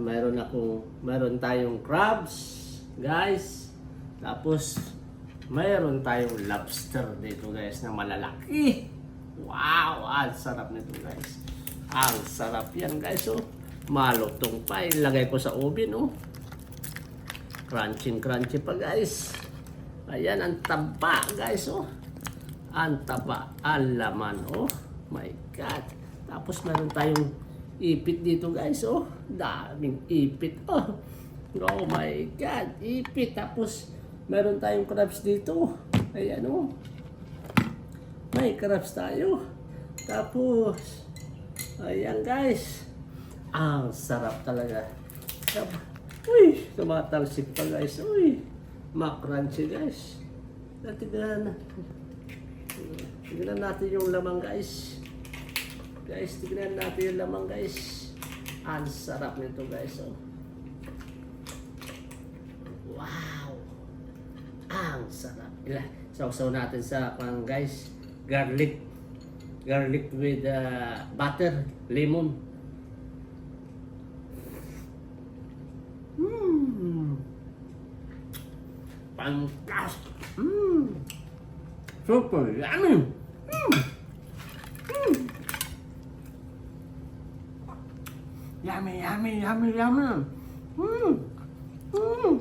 Mayroon ako, mayroon tayong crabs, guys. Tapos, mayroon tayong lobster dito, guys, na malalaki. Wow, ang sarap nito, guys. Ang sarap yan, guys, oh. Malutong pa. Ilagay ko sa oven, oh. Crunchy, crunchy pa, guys. Ayan, ang taba, guys, oh. Ang taba, ang laman, oh. My God. Tapos, meron tayong ipit dito, guys, oh. Daming ipit, oh. Oh my God, ipit. Tapos, meron tayong crabs dito. Ayan, oh. May crabs tayo. Tapos, ayan guys. Ang sarap talaga. Uy, tumatalsik pa guys. Uy, makrunchy guys. Tignan na. Tignan natin yung lamang guys. Guys, tignan natin yung lamang guys. Ang sarap nito guys. Oh. Wow! Ang sarap. Ila, sausaw natin sa pang guys. Garlic. Garlic with uh, butter, lemon. Mmm. Fantastic. Mmm. Super yummy. Mmm. Yummy, yummy, yummy, yummy. Mmm. Mmm.